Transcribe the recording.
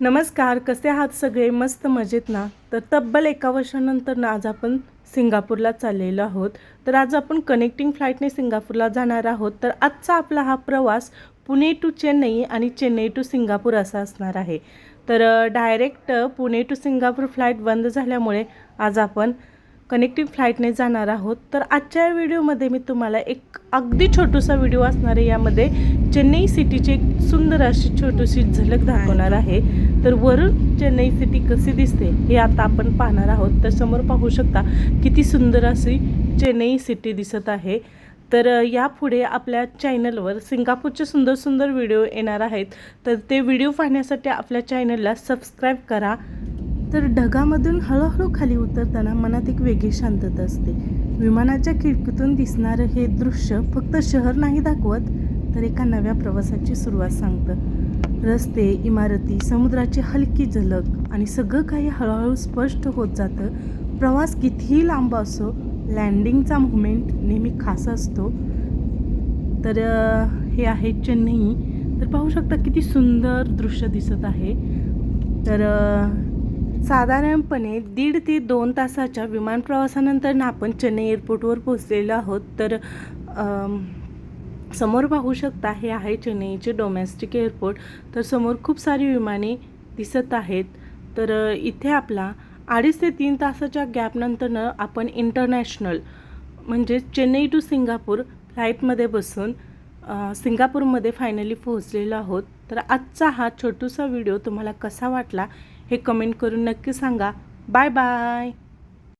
नमस्कार कसे आहात सगळे? मस्त मजेत ना? तर तब्बल एका वर्षानंतर ना आज आपण सिंगापूरला चाललेलो आहोत. तर आज आपण कनेक्टिंग फ्लाईटने सिंगापूरला जाणार आहोत. तर आजचा आपला हा प्रवास पुणे टू चेन्नई आणि चेन्नई टू सिंगापूर असा असणार आहे. तर direct Pune to Singapore flight बंद झाल्यामुळे आज आपण कनेक्टिंग फ्लाईटने जाणार आहोत. तर आजच्या या व्हिडिओमध्ये मी तुम्हाला एक अगदी छोटूसा व्हिडिओ असणार आहे. यामध्ये चेन्नई सिटीची एक सुंदर अशी छोटीशी झलक दाखवणार आहे. तर वरून चेन्नई सिटी कशी दिसते हे आता आपण पाहणार आहोत. तर समोर पाहू शकता किती सुंदर अशी चेन्नई सिटी दिसत आहे. तर यापुढे आपल्या चॅनलवर सिंगापूरचे सुंदर सुंदर व्हिडिओ येणार आहेत. तर ते व्हिडिओ पाहण्यासाठी आपल्या चॅनलला सबस्क्राईब करा. तर ढगामधून हळूहळू खाली उतरताना मनात एक वेगळी शांतता असते. विमानाच्या खिडकीतून दिसणारं हे दृश्य फक्त शहर नाही दाखवत तर एका नव्या प्रवासाची सुरुवात सांगतं. रस्ते इमारती समुद्राची हलकी झलक आणि सगळं काही हळूहळू स्पष्ट होत जातं. प्रवास कितीही लांब असो लँडिंगचा मुवमेंट नेहमी खास असतो. तर हे आहे चेन्नई. तर पाहू शकता किती सुंदर दृश्य दिसत आहे. तर साधारणपणे दीड ते दोन तासाच्या विमान प्रवासानंतर आपण चेन्नई एअरपोर्टवर पोहोचलेलो आहोत. तर समोर पाहू शकता हे आहे चेन्नईचे डोमेस्टिक एअरपोर्ट. तर समोर खूप सारी विमाने दिसत आहेत. तर इथे आपला अडीच ते तीन तासाच्या गॅपनंतरनं आपण इंटरनॅशनल म्हणजे चेन्नई टू सिंगापूर फ्लाईटमध्ये बसून सिंगापूरमध्ये फायनली पोहोचलेलो आहोत. तर आजचा हा छोटूसा व्हिडिओ तुम्हाला कसा वाटला हे कमेंट करून नक्की सांगा. Bye bye.